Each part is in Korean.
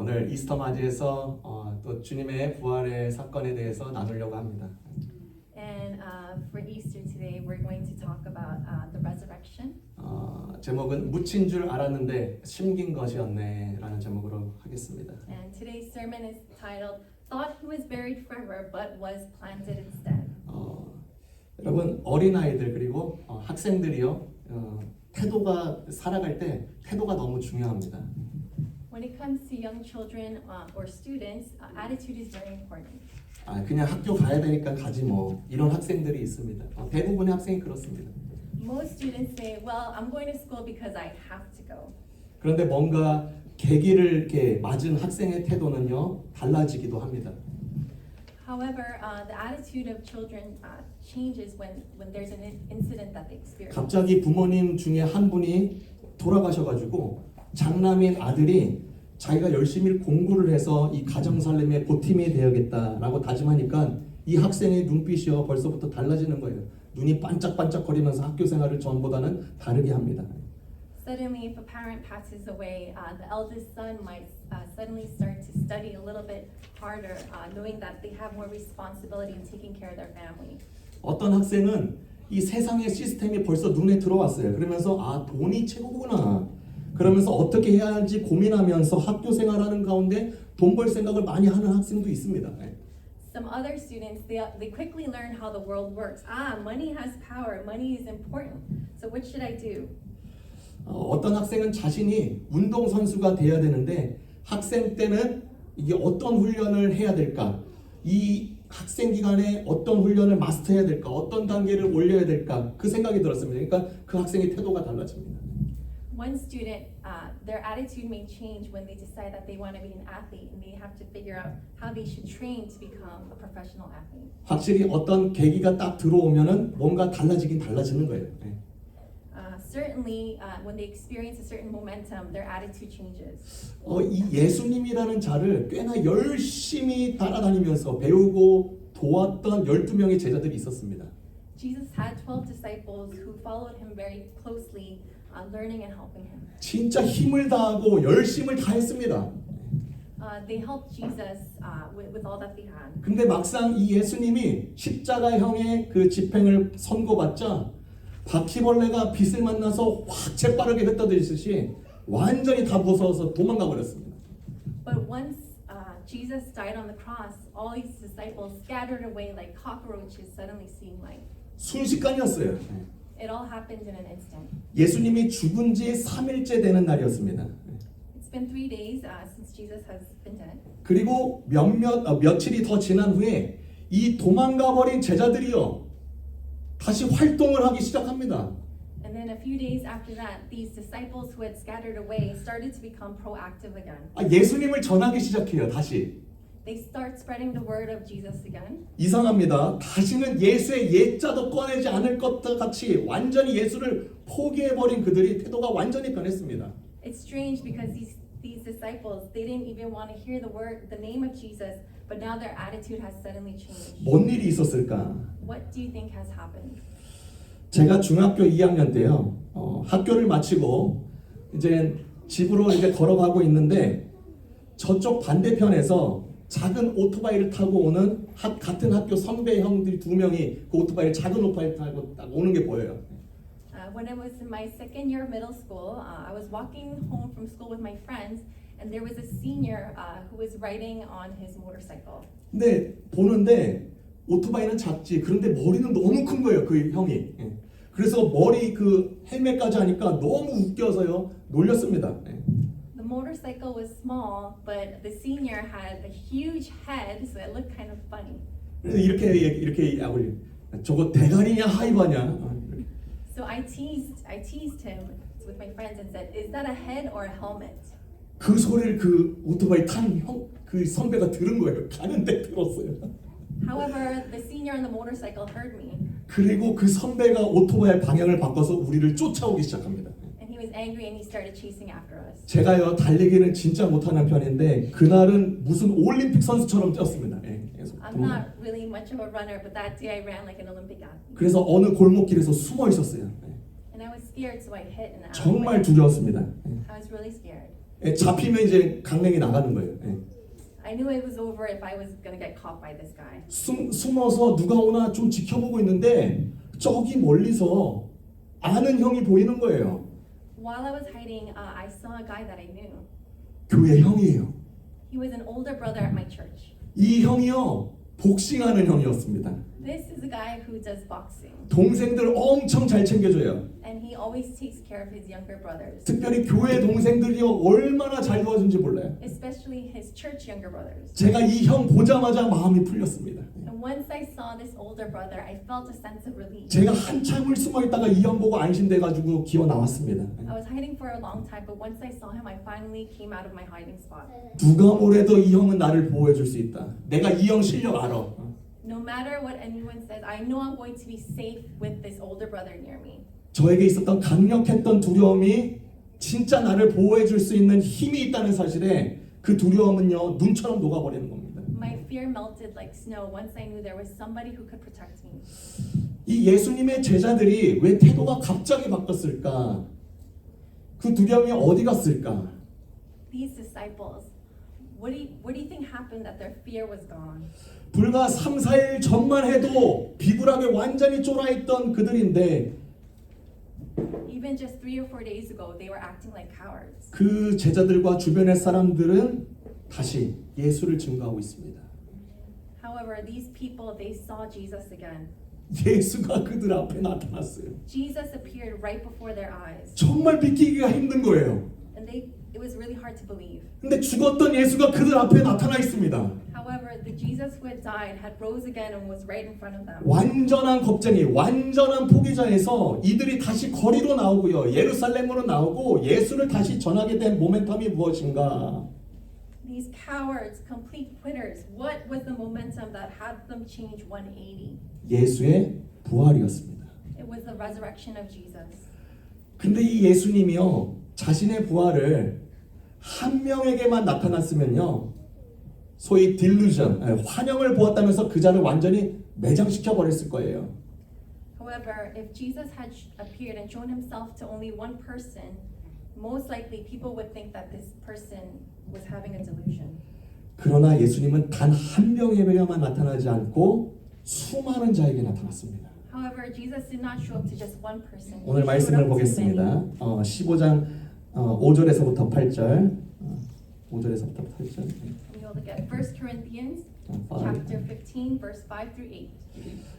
오늘 이스터 맞이해서 어, 또 주님의 부활의 사건에 대해서 나누려고 합니다. And uh, for Easter today, we're going to talk about uh, the resurrection. 어, 제목은 묻힌 줄 알았는데 심긴 것이었네라는 제목으로 하겠습니다. And today's sermon is titled "Thought He Was Buried Forever, but Was Planted Instead." 어, 여러분 어린 아이들 그리고 어, 학생들이요 어, 태도가 살아갈 때 태도가 너무 중요합니다. When it comes to young children uh, or students, uh, attitude is very important. 아 그냥 학교 가야 되니까 가지 뭐 이런 학생들이 있습니다. 어, 대부분의 학생이 그렇습니다. Most students say, "Well, I'm going to school because I have to go." 그런데 뭔가 계기를 이렇게 맞은 학생의 태도는요 달라지기도 합니다. However, uh, the attitude of children uh, changes when, when there's an in- incident that they experience. 갑자기 부모님 중에 한 분이 돌아가셔가지고 장남인 아들이 자기가 열심히 공부를 해서 이 가정 살림의 보탬이 되어야겠다라고 다짐하니까 이 학생의 눈빛이요 벌써부터 달라지는 거예요. 눈이 반짝반짝거리면서 학교 생활을 전보다는 다르게 합니다. Suddenly, if a parent passes away, uh, the eldest son might uh, suddenly start to study a little bit harder, uh, knowing that they have more responsibility in taking care of their family. 어떤 학생은 이 세상의 시스템이 벌써 눈에 들어왔어요. 그러면서 아 돈이 최고구나. 그러면서 어떻게 해야 할지 고민하면서 학교 생활하는 가운데 돈 벌 생각을 많이 하는 학생도 있습니다. 네. Some other students, they, they quickly learn how the world works. Ah, money has power, money is important. So, what should I do? 어, 어떤 학생은 자신이 운동 선수가 돼야 되는데 학생 때는 이게 어떤 훈련을 해야 될까? 이 학생 기간에 어떤 훈련을 마스터해야 될까? 어떤 단계를 올려야 될까? 그 생각이 들었습니다. 그러니까 그 학생의 태도가 달라집니다. One student, uh, their attitude may change when they decide that they want to be an athlete and they have to figure out how they should train to become a professional athlete. 확실히 어떤 계기가 딱 들어오면은 뭔가 달라지긴 달라지는 거예요. 네. Uh, certainly, uh, when they experience a certain momentum, their attitude changes. 어, 이 예수님이라는 자를 꽤나 열심히 따라다니면서 배우고 도왔던 12명의 제자들이 있었습니다. Jesus had 12 disciples who followed him very closely, uh, learning and helping him. 진짜 힘을 다하고 열심을 다했습니다. Uh, they helped Jesus uh, with, with all that they had. 근데 막상 이 예수님이 십자가형의 그 집행을 선고받자 바퀴벌레가 빛을 만나서 확 재빠르게 흩어지듯이 완전히 다 무서워서 도망가 버렸습니다. But once uh, Jesus died on the cross, all his disciples scattered away like cockroaches, suddenly seeing light. 순식간이었어요. It all happened in an instant. 예수님이 죽은 지 3일째 되는 날이었습니다. It's been three days uh, since Jesus has been dead. 그리고 몇몇 어, 며칠이 더 지난 후에 이 도망가 버린 제자들이요 다시 활동을 하기 시작합니다. And then a few days after that, these disciples who had scattered away started to become proactive again. 아, 예수님을 전하기 시작해요. 다시 They start spreading the word of Jesus again. 이상합니다. 다시는 예수의 예자도 꺼내지 않을 것 같이 완전히 예수를 포기해 버린 그들이 태도가 완전히 변했습니다. It's strange because these these disciples they didn't even want to hear the word, the name of Jesus, but now their attitude has suddenly changed. 뭔 일이 있었을까? What do you think has happened? 제가 중학교 2학년 때요 어, 학교를 마치고 이제 집으로 이제 걸어가고 있는데 저쪽 반대편에서 작은 오토바이를 타고 오는 학, 같은 학교 선배 형들 두 명이 그 오토바이를 작은 오토바이 타고 딱 오는 게 보여요. Uh, when I was in my second year of middle school, uh, I was walking home from school with my friends, and there was a senior uh, who was riding on his motorcycle. 근데 보는데 오토바이는 작지 그런데 머리는 너무 큰 거예요 그 형이. 예. 그래서 머리 그 헬멧까지 하니까 너무 웃겨서요 놀렸습니다. 예. Motorcycle was small, but the senior had a huge head, so it looked kind of funny. 그래서 이렇게 이렇게 약을 저거 대가리냐 하이바냐. 어. So I teased, I teased him with my friends and said, "Is that a head or a helmet?" 그 소리를 그 오토바이 탄 형 그 선배가 들은 거예요. 가는데 들었어요. However, the senior on the motorcycle heard me, 그리고 그 선배가 오토바이 방향을 바꿔서 우리를 쫓아오기 시작합니다. And he was angry and he started chasing after us. 제가요 달리기는 진짜 못하는 편인데 그날은 무슨 올림픽 선수처럼 뛰었습니다. 예, 계속. I'm not really much of a runner, but that day I ran like an Olympic athlete. 그래서 어느 골목길에서 숨어 있었어요. 예. And I was scared, so I hit an 정말. 두려웠습니다. 예. I was really scared. 예, 잡히면 이제 강냉이 나가는 거예요. 예. I knew it was over if I was gonna get caught by this guy. 숨, 숨어서 누가 오나 좀 지켜보고 있는데 저기 멀리서 아는 형이 보이는 거예요. While I was hiding, uh, I saw a guy that I knew. 교회 형이에요. He was an older brother at my church. 이 형이요 복싱하는 형이었습니다. This is a guy who does boxing, 동생들 엄청 잘 챙겨줘요. Always takes care of his younger brothers, 특별히 교회 동생들이요 얼마나 잘 도와준지 몰라요. especially his church younger brothers. 제가 이 형 보자마자 마음이 풀렸습니다. And once I saw this older brother, I felt a sense of relief. 제가 한참을 숨어 있다가 이 형 보고 안심돼가지고 기어 나왔습니다. I was hiding for a long time, but once I saw him, I finally came out of my hiding spot. 누가 뭐래도 이 형은 나를 보호해 줄 수 있다. 내가 이 형 실력 알아. No matter what anyone says, I know I'm going to be safe with this older brother near me. 저에게 있었던 강력했던 두려움이 진짜 나를 보호해 줄 수 있는 힘이 있다는 사실에 그 두려움은요 눈처럼 녹아버리는 겁니다. My fear melted like snow once I knew there was somebody who could protect me. 이 예수님의 제자들이 왜 태도가 갑자기 바뀌었을까? 그 두려움이 어디 갔을까? These disciples, what do you, what do you think happened that their fear was gone? 불과 3, 4일 전만 해도 비굴하게 완전히 쫄아있던 그들인데 Even just three or four days ago, they were acting like cowards. 그 제자들과 주변의 사람들은 다시 예수를 증거하고 있습니다. However, these people, they saw Jesus again. 예수가 그들 앞에 나타났어요. Jesus appeared right before their eyes. 정말 믿기기가 힘든 거예요. And they, it was really hard to believe. 근데 죽었던 예수가 그들 앞에 나타나 있습니다. However, the Jesus who had died had rose again and was right in front of them. 완전한 겁쟁이, 완전한 포기자에서 이들이 다시 거리로 나오고요. 예루살렘으로 나오고 예수를 다시 전하게 된 모멘텀이 무엇인가? These cowards, complete quitters, what was the momentum that had them change 180? 예수의 부활이었습니다. It was the resurrection of Jesus. 근데 이 예수님이요. 자신의 부활을 한 명에게만 나타났으면요. 소위 딜루전, 환영을 보았다면서 그 자를 완전히 매장시켜 버렸을 거예요. However, if Jesus had appeared and shown himself to only one person, most likely people would think that this person was having a delusion. 그러나 예수님은 단 한 명에게만 나타나지 않고 수많은 자에게 나타났습니다. However, Jesus did not show up to just one person. 오늘 말씀을 보겠습니다. 어, 15장 어, 5절에서부터 8절. 어, 5절에서부터 8절. We will look at 1 Corinthians 자, chapter 15, verse 5 through 8.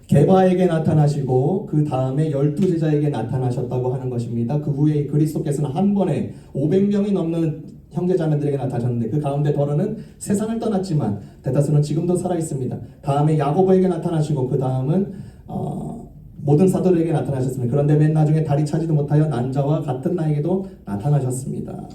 개바에게 나타나시고 그 다음에 열두 제자에게 나타나셨다고 하는 것입니다. 그 후에 그리스도께서는 한 번에 500명이 넘는 형제자매들에게 나타나셨는데 그 가운데 더러는 세상을 떠났지만 대다수는 지금도 살아 있습니다. 다음에 야고보에게 나타나시고 그 다음은 어, 모든 사도들에게 나타나셨습니다. 그런데 맨 나중에 다리 차지도 못하여 난자와 같은 나에게도 나타나셨습니다.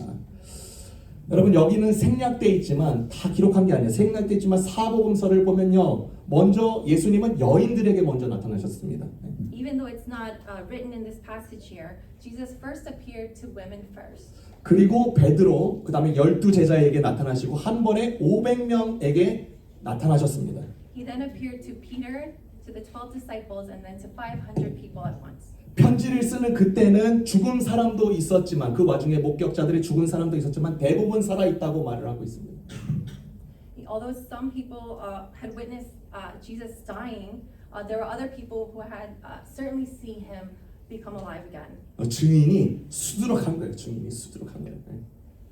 여러분 여기는 생략돼 있지만 다 기록한 게 아니에요. 생략돼 있지만 사복음서를 보면요. 먼저 예수님은 여인들에게 먼저 나타나셨습니다. Even though it's not uh, written in this passage here, Jesus first appeared to women first. 그리고 베드로 그다음에 열두 제자에게 나타나시고 한 번에 500명에게 나타나셨습니다. He then appeared to Peter, to the 12 disciples, and then to 500 people at once. 편지를 쓰는 그때는 죽은 사람도 있었지만 그 와중에 목격자들이 죽은 사람도 있었지만 대부분 살아 있다고 말을 하고 있습니다. Although some people uh, had witnessed uh, Jesus dying, uh, there were other people who had uh, certainly seen him become alive again. 어, 증인이 수두룩한 거예요. 증인이 수두룩한 거예요. 네.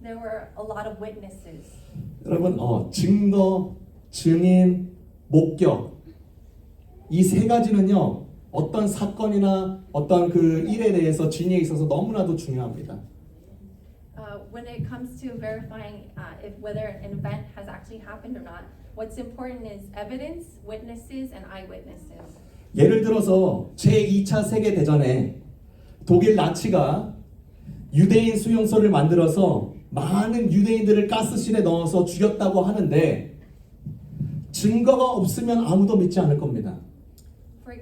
There were a lot of witnesses. 여러분 어, 증거, 증인, 목격 이 세 가지는요 어떤 사건이나 어떤 그 일에 대해서 진위에 있어서 너무나도 중요합니다. Uh, when it comes to verifying uh, if whether an event has actually happened or not, what's important is evidence, witnesses, and eyewitnesses. 예를 들어서 제 2차 세계 대전에 독일 나치가 유대인 수용소를 만들어서 많은 유대인들을 가스실에 넣어서 죽였다고 하는데 증거가 없으면 아무도 믿지 않을 겁니다.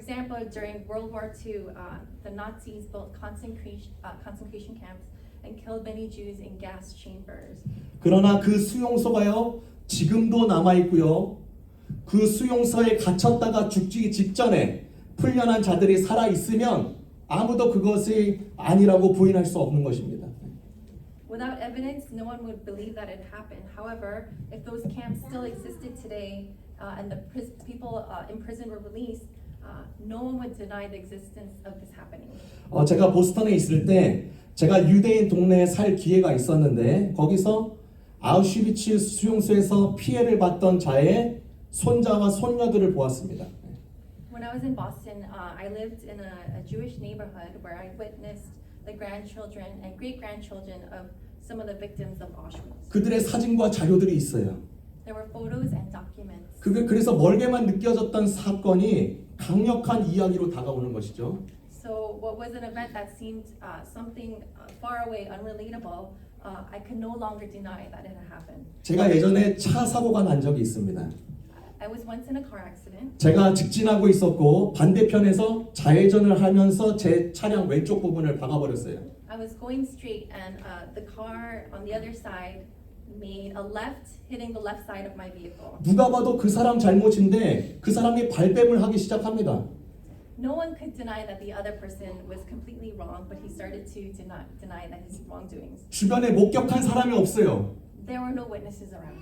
For example, during World War II, uh, the Nazis built concentration, uh, concentration camps and killed many Jews in gas chambers. 그러나 그 수용소가요 지금도 남아 있고요. 그 수용소에 갇혔다가 죽기 직전에 풀려난 자들이 살아 있으면 아무도 그것이 아니라고 부인할 수 없는 것입니다. Without evidence, no one would believe that it happened. However, if those camps still existed today uh, and the pris- people uh, in prison were released, uh, no one would deny the existence of this happening. 어, 제가 보스턴에 있을 때 제가 유대인 동네에 살 기회가 있었는데 거기서 아우슈비츠 수용소에서 피해를 봤던 자의 손자와 손녀들을 보았습니다. When I was in Boston, uh, I lived in a, a Jewish neighborhood where I witnessed the grandchildren and great grandchildren of some of the victims of Auschwitz. 그들의 사진과 자료들이 있어요. There were photos and documents. 그게 그래서 멀게만 느껴졌던 사건이 강력한 이야기로 다가오는 것이죠. So, what was an event that seemed uh, something uh, far away, unrelatable, uh, I could no longer deny that it had happened. 제가 예전에 차 사고가 난 적이 있습니다. I was once in a car accident. 제가 직진하고 있었고 반대편에서 좌회전을 하면서 제 차량 왼쪽 부분을 박아버렸어요. I was going straight, and uh, the car on the other side made a left, hitting the left side of my vehicle. 누가 봐도 그 사람 잘못인데 그 사람이 발뺌을 하기 시작합니다. No one could deny that the other person was completely wrong, but he started to deny, deny that his wrongdoings. 주변에 목격한 사람이 없어요. There were no witnesses around.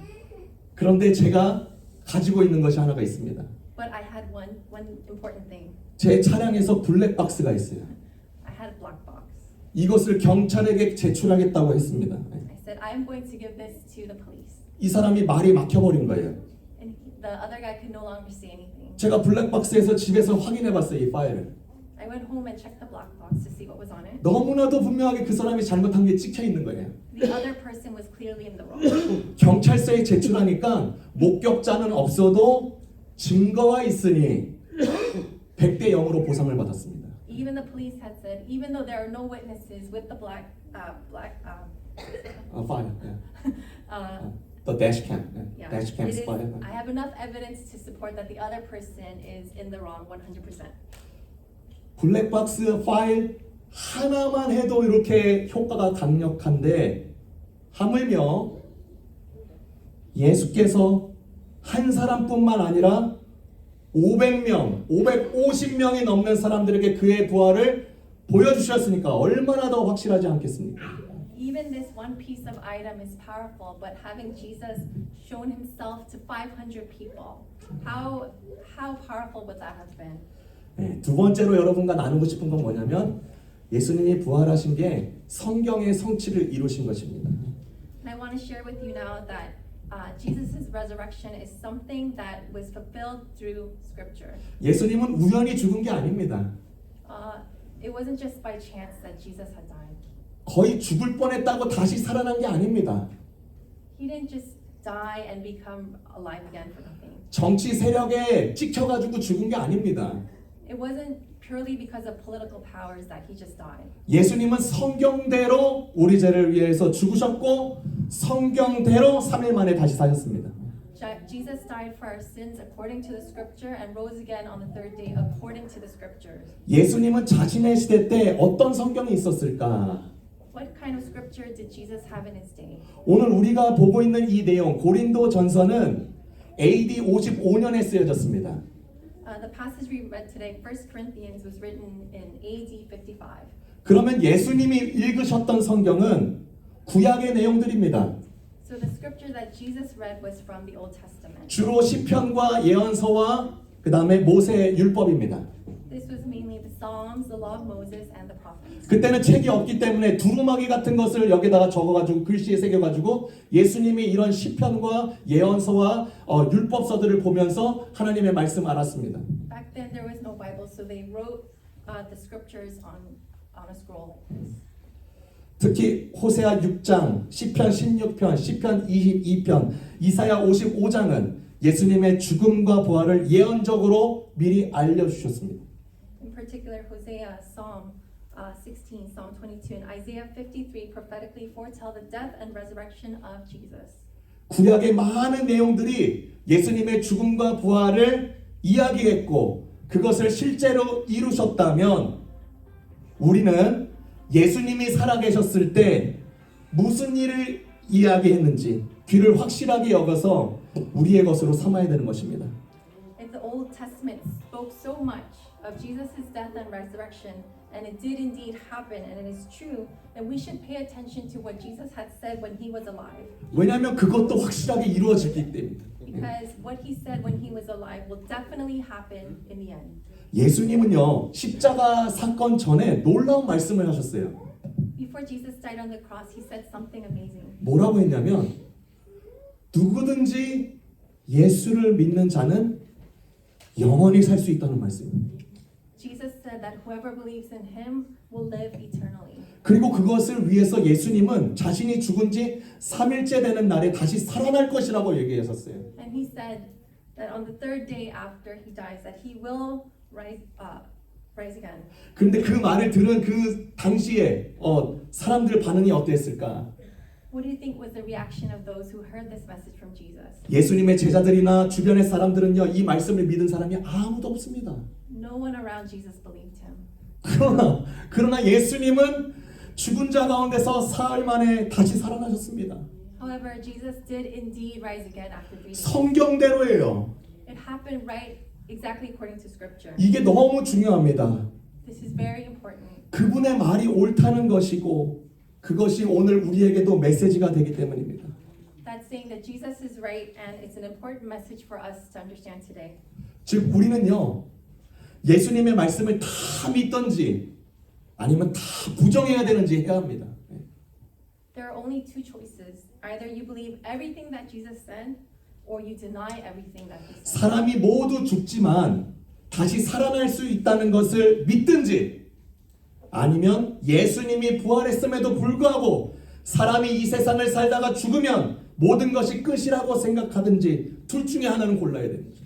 그런데 제가 가지고 있는 것이 하나가 있습니다. But I had one, one important thing. 제 차량에서 블랙박스가 있어요. I had a black box. 이것을 경찰에게 제출하겠다고 했습니다. I said, I am going to give this to the police. 이 사람이 말이 막혀버린 거예요. And he- the other guy could no longer say anything. 제가 블랙박스에서 집에서 확인해 봤어요, 이 파일을. I went home and checked the black box to see what was on it. 너무나도 분명하게 그 사람이 잘못한 게 찍혀 있는 거예요. The other person was clearly in the wrong. 경찰서에 제출하니까 목격자는 없어도 증거가 있으니 100대 0으로 보상을 받았습니다. Even the police had said, even though there are no witnesses with the black, uh, black, um, 아, 파일. 예. uh, The dash cam. 예. yeah, dash cam is, 파일. I have enough evidence to support that the other person is in the wrong 100%. 블랙박스 파일 하나만 해도 이렇게 효과가 강력한데 하물며 예수께서 한 사람뿐만 아니라 500명, 550명이 넘는 사람들에게 그의 부활을 보여주셨으니까 얼마나 더 확실하지 않겠습니까? Even this one piece of item is powerful, but having Jesus shown himself to 500 people, how, how powerful would that have been? 네, 두 번째로 여러분과 나누고 싶은 건 뭐냐면 예수님이 부활하신 게 성경의 성취를 이루신 것입니다. And I want to share with you now that uh, Jesus' resurrection is something that was fulfilled through Scripture. 예수님은 우연히 죽은 게 아닙니다. Uh, it wasn't just by chance that Jesus had died. 거의 죽을 뻔했다고 다시 살아난 게 아닙니다. He didn't just die and become alive again for nothing. 정치 세력에 찍혀가지고 죽은 게 아닙니다. It wasn't purely because of political powers that he just died. 예수님은 성경대로 우리 죄를 위해서 죽으셨고 성경대로 3일 만에 다시 사셨습니다. Je- Jesus died for our sins according to the Scripture and rose again on the third day according to the Scriptures. 예수님은 자신의 시대 때 어떤 성경이 있었을까? What kind of Scripture did Jesus have in his day? 오늘 우리가 보고 있는 이 내용 고린도 전서는 AD 55년에 쓰여졌습니다. Uh, the passage we read today, 1 Corinthians, was written in AD 55. 그러면 예수님이 읽으셨던 성경은 구약의 내용들입니다. So the scripture that Jesus read was from the Old Testament. 주로 시편과 예언서와 그 다음에 모세 율법입니다. This was mainly the Psalms, the Law of Moses, and the prophets. 그때는 책이 없기 때문에 두루마기 같은 것을 여기다가 적어가지고 글씨에 새겨가지고 예수님이 이런 시편과 예언서와 어, 율법서들을 보면서 하나님의 말씀 알았습니다. Back then there was no Bible, so they wrote uh, the scriptures on, on a scroll like this. 특히 호세아 6장, 시편 16편, 시편 22편, 이사야 55장은 예수님의 죽음과 부활을 예언적으로 미리 알려주셨습니다. Particular, Hosea, Psalm uh, 16, Psalm 22, and Isaiah 53 prophetically foretell the death and resurrection of Jesus. 구약의 많은 내용들이 예수님의 죽음과 부활을 이야기했고 그것을 실제로 이루셨다면 우리는 예수님이 살아계셨을 때 무슨 일을 이야기했는지 귀를 확실하게 여겨서 우리의 것으로 삼아야 되는 것입니다. If the Old Testament spoke so much of Jesus' death and resurrection, and it did indeed happen, and it is true, then we should pay attention to what Jesus had said when he was alive. 왜냐하면 그것도 확실하게 이루어지기 때문에. Because what he said when he was alive will definitely happen in the end. 예수님은요 십자가 사건 전에 놀라운 말씀을 하셨어요. Before Jesus died on the cross, he said something amazing. 뭐라고 했냐면 누구든지 예수를 믿는 자는 영원히 살 수 있다는 말씀입니다. Jesus said that whoever believes in him will live eternally. 그리고 그것을 위해서 예수님은 자신이 죽은 지 3일째 되는 날에 다시 살아날 것이라고 얘기하셨어요. And he said that on the third day after he dies, that he will rise, uh, rise again. 그런데 그 말을 들은 그 당시에 어, 사람들 반응이 어땠을까? What do you think was the reaction of those who heard this message from Jesus? 예수님의 제자들이나 주변의 사람들은요 이 말씀을 믿은 사람이 아무도 없습니다. No one around Jesus believed him. 그러나 그러나 예수님은 죽은 자 가운데서 사흘 만에 다시 살아나셨습니다. However, Jesus did indeed rise again after three days. 성경대로예요. It happened right exactly according to scripture. 이게 너무 중요합니다. This is very important. 그분의 말이 옳다는 것이고 그것이 오늘 우리에게도 메시지가 되기 때문입니다. That's saying that Jesus is right and it's an important message for us to understand today. 즉 우리는요 예수님의 말씀을 다 믿던지 아니면 다 부정해야 되는지 해야 합니다. There are only two choices. Either you believe everything that Jesus said or you deny everything that he said. 사람이 모두 죽지만 다시 살아날 수 있다는 것을 믿든지 아니면 예수님이 부활했음에도 불구하고 사람이 이 세상을 살다가 죽으면 모든 것이 끝이라고 생각하든지 둘 중에 하나는 골라야 됩니다.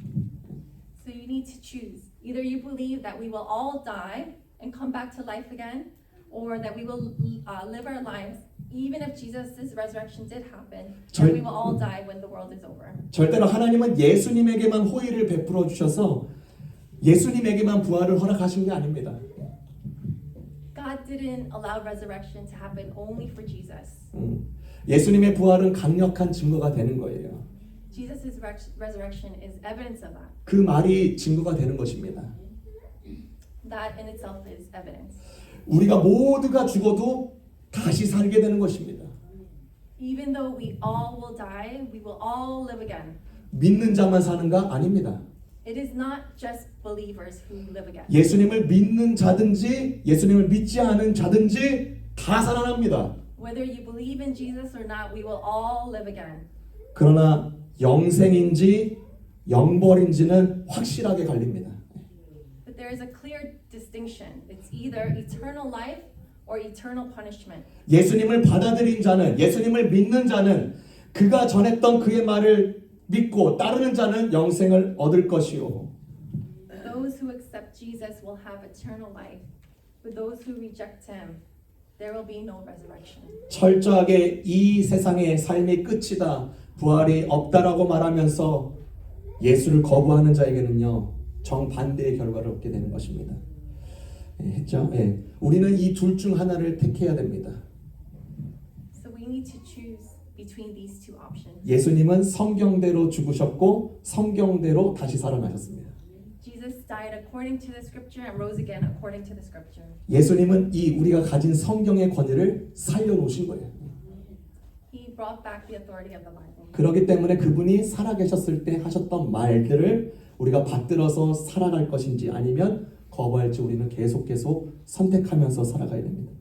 So you need to choose. Either you believe that we will all die and come back to life again, or that we will uh, live our lives, even if Jesus' resurrection did happen, 절- that we will all die when the world is over. 절대로 하나님은 예수님에게만 호의를 베풀어 주셔서 예수님에게만 부활을 허락하신 게 아닙니다. God didn't allow resurrection to happen only for Jesus. 음, 예수님의 부활은 강력한 증거가 되는 거예요. Jesus' rex- resurrection is evidence of that. 그 말이 증거가 되는 것입니다. That in itself is evidence. 우리가 모두가 죽어도 다시 살게 되는 것입니다. Even though we all will die, we will all live again. 믿는 자만 사는가 아닙니다. It is not just believers who live again. 예수님을 믿는 자든지 예수님을 믿지 않은 자든지 다 살아납니다. Whether you believe in Jesus or not, we will all live again. 그러나 영생인지 영벌인지는 확실하게 갈립니다. But there is a clear distinction. It's either eternal life or eternal punishment. 예수님을 받아들인 자는 예수님을 믿는 자는 그가 전했던 그의 말을 믿고 따르는 자는 영생을 얻을 것이요. Those who accept Jesus will have eternal life. But those who reject him, there will be no resurrection. 철저하게 이 세상의 삶이 끝이다, 부활이 없다라고 말하면서 예수를 거부하는 자에게는요 정반대의 결과를 얻게 되는 것입니다. 예, 했죠? 예. 우리는 이 둘 중 하나를 택해야 됩니다. So we need to choose between these two options. 예수님은 성경대로 죽으셨고 성경대로 다시 살아나셨습니다. Jesus died according to the scripture and rose again according to the scripture. 예수님은 이 우리가 가진 성경의 권위를 살려 놓으신 거예요. 그렇기 때문에 그분이 살아계셨을 때 하셨던 말들을 우리가 받들어서 살아갈 것인지 아니면 거부할지 우리는 계속 계속 선택하면서 살아가야 됩니다.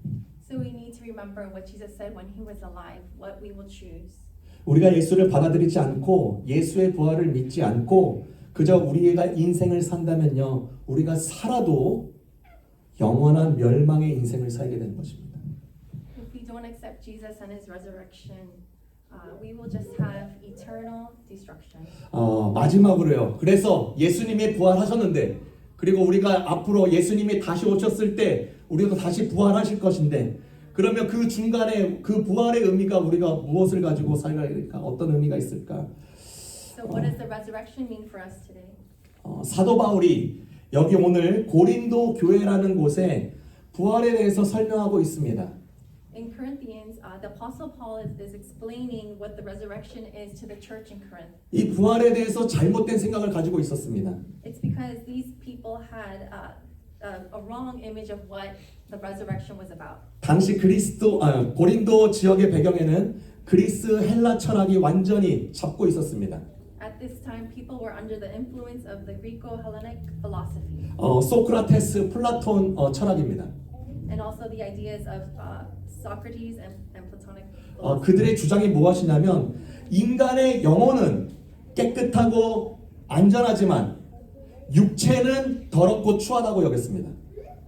So we need to remember what Jesus said when he was alive, what we will choose. 우리가 예수를 받아들이지 않고 예수의 부활을 믿지 않고 그저 우리가 인생을 산다면요 우리가 살아도 영원한 멸망의 인생을 살게 되는 것입니다. If we don't accept Jesus and his resurrection, uh, we will just have eternal destruction. 어, 마지막으로요. 그래서 예수님이 부활하셨는데 그리고 우리가 앞으로 예수님이 다시 오셨을 때 우리가 다시 부활하실 것인데 그러면 그 중간에 그 부활의 의미가 우리가 무엇을 가지고 될까? 어떤 의미가 있을까? So what does the resurrection mean for us today? 어, 사도 바울이 여기 오늘 고린도 교회라는 곳에 부활에 대해서 설명하고 있습니다. In Corinthians, uh, the Apostle Paul is, is explaining what the resurrection is to the church in Corinth. 이 부활에 대해서 잘못된 생각을 가지고 있었습니다. It's because these people had uh, a, a wrong image of what the resurrection was about. 당시 그리스도 아, 고린도 지역의 배경에는 그리스 헬라 철학이 완전히 잡고 있었습니다. At this time, people were under the influence of the Greco-Hellenic philosophy 어, 소크라테스, 플라톤 어, 철학입니다. and also the ideas of uh, Socrates and, and Platonic 어. 그들의 주장이 무엇이냐면 인간의 영혼은 깨끗하고 안전하지만 육체는 더럽고 추하다고 여겼습니다.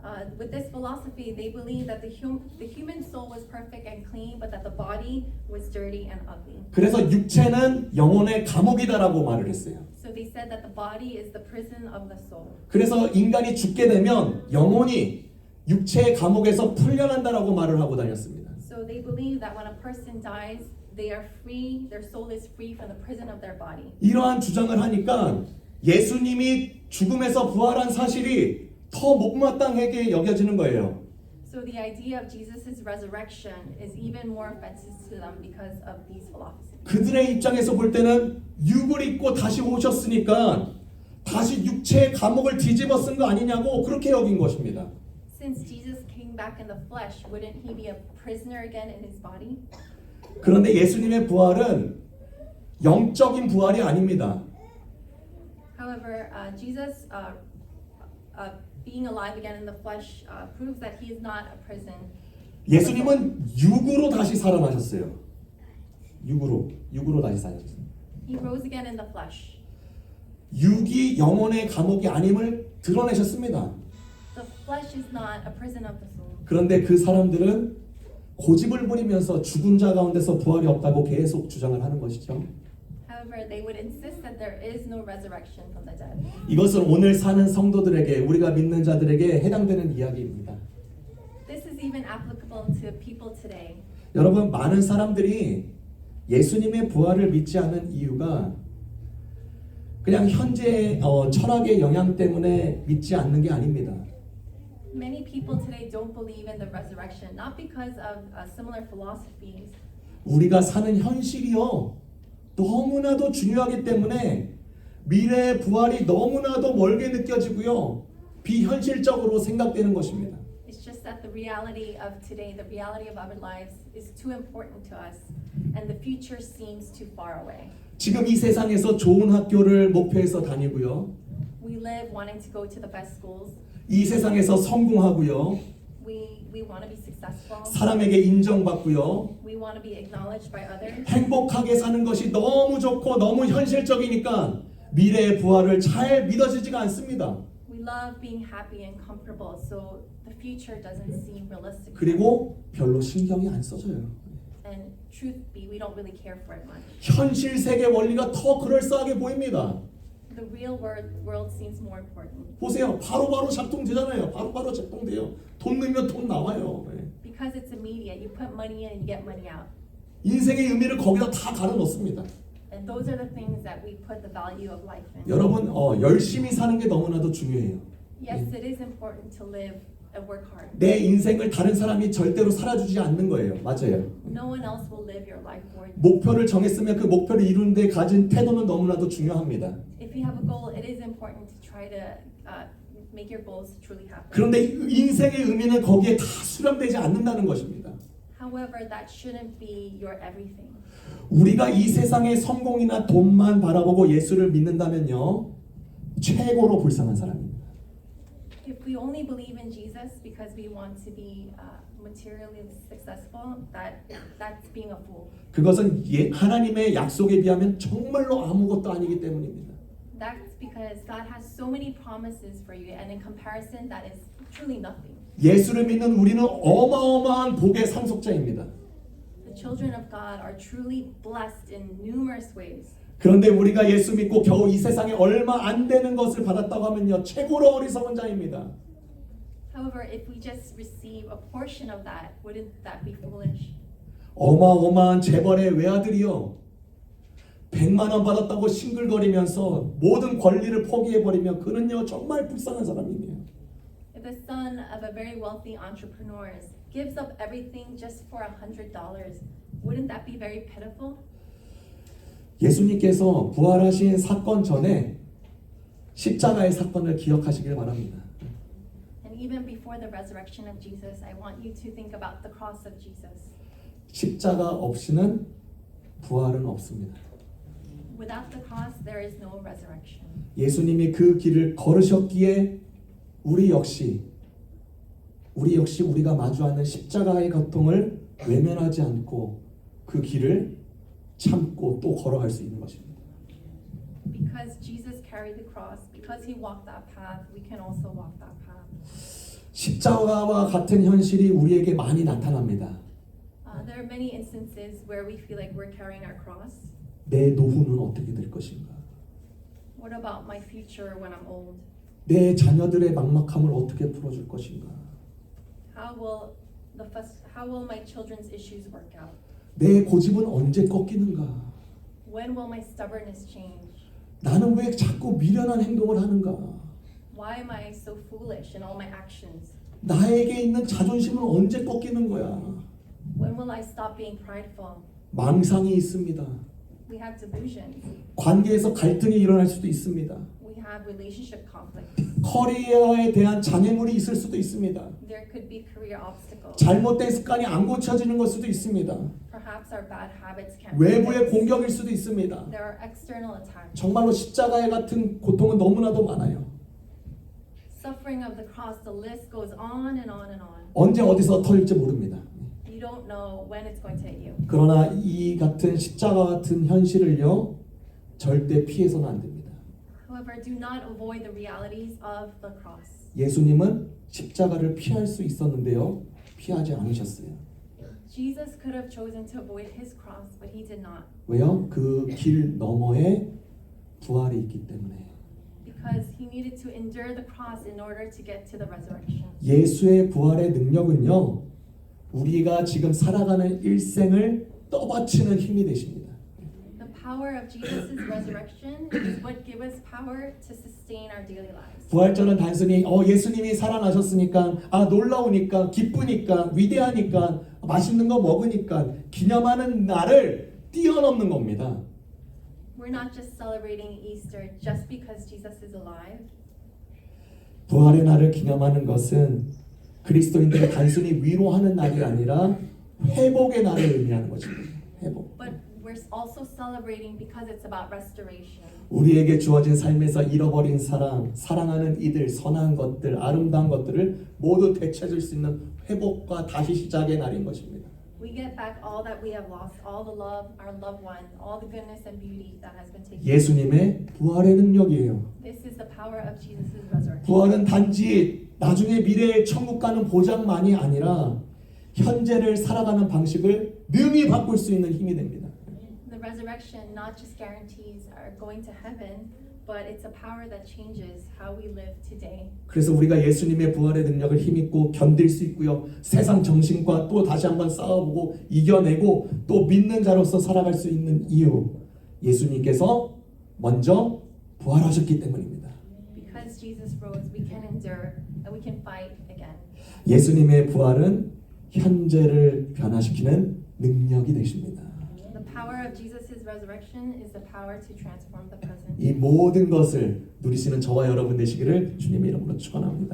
Uh, with this philosophy, they believed that the, hum- the human soul was perfect and clean, but that the body was dirty and ugly. 그래서 육체는 영혼의 감옥이다라고 말을 했어요. So they said that the body is the prison of the soul. 그래서 인간이 죽게 되면 영혼이 육체의 감옥에서 풀려난다라고 말을 하고 다녔습니다. So they believe that when a person dies, they are free, their soul is free from the prison of their body. 이러한 주장을 하니까 예수님이 죽음에서 부활한 사실이 더 못마땅하게 여겨지는 거예요. So the idea of Jesus' resurrection is even more offensive to them because of these philosophies. 그들의 입장에서 볼 때는 육을 입고 다시 오셨으니까 다시 육체의 감옥을 뒤집어 쓴 거 아니냐고 그렇게 여긴 것입니다. Since Jesus came back in the flesh, wouldn't he be a prisoner again in his body? 그런데 예수님의 부활은 영적인 부활이 아닙니다. However, uh, Jesus uh, uh, being alive again in the flesh uh, proves that he is not a prison. 예수님은 육으로 다시 살아나셨어요. 육으로 육으로 다시 살아나셨어요. He rose again in the flesh. 육이 영혼의 감옥이 아님을 드러내셨습니다. The flesh is not a prison of the soul. 그런데 그 사람들은 고집을 부리면서 죽은 자 가운데서 부활이 없다고 계속 주장을 하는 것이죠. However, they would insist that there is no resurrection from the dead. 이것은 오늘 사는 성도들에게 우리가 믿는 자들에게 해당되는 이야기입니다. This is even applicable to people today. 여러분 많은 사람들이 예수님의 부활을 믿지 않는 이유가 그냥 현재 어, 철학의 영향 때문에 믿지 않는 게 아닙니다. Many people today don't believe in the resurrection, not because of uh, similar philosophies, 우리가 사는 현실이요 너무나도 중요하기 때문에 미래의 부활이 너무나도 멀게 느껴지고요 비현실적으로 생각되는 것입니다. It's just that the reality of today, the reality of our lives, is too important to us, and the future seems too far away. 지금 이 세상에서 좋은 학교를 목표해서 다니고요 We live wanting to go to the best schools. 이 세상에서 성공하고요 We we want to be successful. 사람에게 인정받고요 We want to be acknowledged by others. 행복하게 사는 것이 너무 좋고 너무 현실적이니까 미래의 부활을 잘 믿어지지가 않습니다. We love being happy and comfortable, so the future doesn't seem realistic. 그리고 별로 신경이 안 써져요. And truth be, we don't really care for it much. 현실 세계 원리가 더 그럴싸하게 보입니다. The real world, world seems more important. 보세요. 바로바로 작동되잖아요. 바로바로 작동돼요. 돈 넣으면 돈 나와요. 네. Because it's immediate, you put money in and you get money out. 인생의 의미를 거기다 다 가려 넣습니다. And those are the things that we put the value of life in. 여러분 어, 열심히 사는 게 너무나도 중요해요. Yes, it is important to live. 내 인생을 다른 사람이 절대로 살아주지 않는 거예요. 맞아요. No one else will live your life for you. 목표를 정했으면 그 목표를 이루는 데 가진 태도는 너무나도 중요합니다. If you have a goal, it is important to try to uh, make your goals truly happen. 그런데 인생의 의미는 거기에 다 수렴되지 않는다는 것입니다. However, that shouldn't be your everything. 우리가 이 세상의 성공이나 돈만 바라보고 예수를 믿는다면요. 최고로 불쌍한 사람입니다. If we only believe in Jesus because we want to be uh, materially successful, that that's being a fool. 그것은 예, 하나님의 약속에 비하면 정말로 아무것도 아니기 때문입니다. That's because God has so many promises for you, and in comparison, that is truly nothing. 예수를 믿는 우리는 어마어마한 복의 상속자입니다. The children of God are truly blessed in numerous ways. 그런데 우리가 예수 믿고 겨우 이 세상에 얼마 안 되는 것을 받았다고 하면요. 최고로 어리석은 자입니다. However, if we just receive a portion of that, wouldn't that be foolish? 어마어마한 재벌의 외아들이요. 100만 원 받았다고 싱글거리면서 모든 권리를 포기해 버리면 그는요 정말 불쌍한 사람이에요. If the son of a very wealthy entrepreneur gives up everything just for a hundred dollars, wouldn't that be very pitiful? 예수님께서 부활하신 사건 전에 십자가의 사건을 기억하시길 바랍니다. And even before the resurrection of Jesus, I want you to think about the cross of Jesus. 십자가 없이는 부활은 없습니다. Without the cross, there is no resurrection. 예수님이 그 길을 걸으셨기에 우리 역시 우리 역시 우리가 마주하는 십자가의 고통을 외면하지 않고 그 길을 참고 또 걸어갈 수 있는 것입니다. Because Jesus carried the cross, because he walked that path, we can also walk that path. 십자가와 같은 현실이 우리에게 많이 나타납니다. Uh, there are many instances where we feel like we're carrying our cross. 내 노후는 어떻게 될 것인가? What about my future when I'm old? 내 자녀들의 막막함을 어떻게 풀어줄 것인가? How will the how will my children's issues work out? 내 고집은 언제 꺾이는가? When will my stubbornness change? 나는 왜 자꾸 미련한 행동을 하는가? Why am I so foolish in all my actions? 나에게 있는 자존심은 언제 꺾이는 거야? When will I stop being prideful? 망상이 있습니다. We have delusions. 관계에서 갈등이 일어날 수도 있습니다. We have relationship conflicts. 커리어에 대한 장애물이 있을 수도 있습니다. There could be career obstacles. 잘못된 습관이 안 고쳐지는 것 수도 있습니다. Perhaps our bad habits can't be 외부의 fixed. 공격일 수도 있습니다. There are external attacks. 정말로 십자가의 같은 고통은 너무나도 많아요. Suffering of the cross, the list goes on and on and on. 언제 어디서 터질지 모릅니다. You don't know when it's going to hit you. 그러나 이 같은 십자가 같은 현실을요 절대 피해서는 안 됩니다. However, do not avoid the realities of the cross. 예수님은 십자가를 피할 수 있었는데요 피하지 않으셨어요. Jesus could have chosen to avoid his cross, but he did not. 왜요? 그 길 너머에 부활이 있기 때문에. Because he needed to endure the cross in order to get to the resurrection. 예수의 부활의 능력은요, 우리가 지금 살아가는 일생을 떠받치는 힘이 되십니다. The power of Jesus' resurrection is what gives us power to sustain our daily lives. 부활절은 단순히 어 예수님이 살아나셨으니까 아 놀라우니까 기쁘니까 위대하니까 맛있는 거 먹으니까 기념하는 날을 뛰어넘는 겁니다. We're not just celebrating Easter just because Jesus is alive. 부활의 날을 기념하는 것은 그리스도인들을 단순히 위로하는 날이 아니라 회복의 날을 의미하는 것입니다. 회복. But we're also celebrating because it's about restoration. 우리에게 주어진 삶에서 잃어버린 사랑, 사랑하는 이들, 선한 것들, 아름다운 것들을 모두 되찾을 수 있는 회복과 다시 시작의 날인 것입니다. We get back all that we have lost, all the love, our loved ones, all the goodness and beauty that has been taken. 예수님의 부활의 능력이에요. This is the power of Jesus' resurrection. 부활은 단지 나중에 미래의 천국 가는 보장만이 아니라 현재를 살아가는 방식을 능히 바꿀 수 있는 힘이 됩니다. Resurrection not just guarantees our going to heaven, but it's a power that changes how we live today. 그래서 우리가 예수님의 부활의 능력을 힘입고 견딜 수 있고요. 세상 정신과 또 다시 한번 싸워보고 이겨내고 또 믿는 자로서 살아갈 수 있는 이유. 예수님께서 먼저 부활하셨기 때문입니다. Because Jesus rose, we can endure and we can fight again. 예수님의 부활은 현재를 변화시키는 능력이 되십니다. The power of Jesus' 이 모든 것을 누리시는 저와 여러분 되시기를 주님의 이름으로 축원합니다.